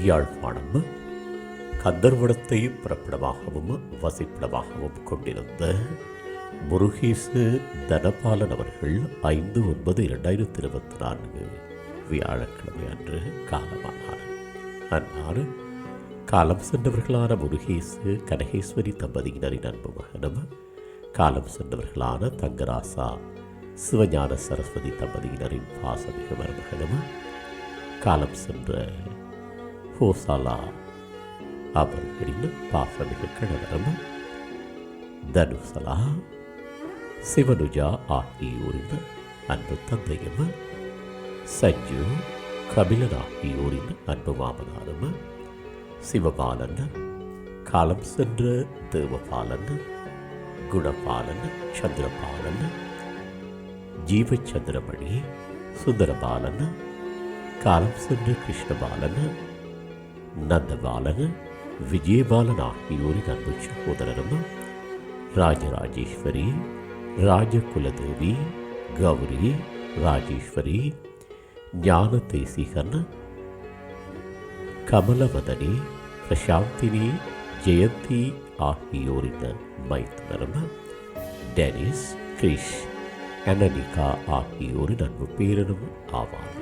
யாழ்ப்பாணம் கந்தர்வடத்தை பிறப்பிடமாகவும் வசிப்பிடமாகவும் கொண்டிருந்த முருகேசு தனபாலன் அவர்கள் ஐந்து ஒன்பது இரண்டாயிரத்தி இருபத்தி நான்கு வியாழக்கிழமை அன்று காலமானார். அன்னார் காலம் சென்றவர்களான முருகேசு கனகேஸ்வரி தம்பதியினரின் அன்பு மகனும் காலம் சென்றவர்களான தங்கராசா சிவஞான சரஸ்வதி தம்பதியினரின் பாசமிக மருமகனும் காலம் சென்ற கோசாலா அவர்களின் பாசமிகு கணவரும்? தனுசலா சிவனுஜா ஆகியோரின் அன்பு தந்தையும்? சஞ்சு கபிலன் ஆகியோரின் அன்பு மாமனாரும்? சிவபாலன் காலம் சென்ற தேவபாலன் குணபாலன் சந்திரபாலன் ஜீவச்சந்திரமணி சுந்தரபாலன் காலம் சென்ற கிருஷ்ணபாலன் నందబాలన విజయబాలన ఈయూరి కనిపించ ఉదరనమ్మ రాజరాజేశ్వరి రాజకులదేవి ಗೌರಿ ರಾಜೇಶ್ವರಿ ಜ್ಞಾನತೇಸಿಹನ್ ಕಮಲವದನಿ ಪ್ರಶಾಂತಿನಿ ಜಯಂತಿ ಆಹಿಯೋರಿನ ಮೈಥುನರಮ ಡೆನಿಸ್ ಕ್ರಿಶ್ ಅನನಿಕಾ ಆಹಿಯೋರಿನ ಪೇರನಮ ಆವಾನ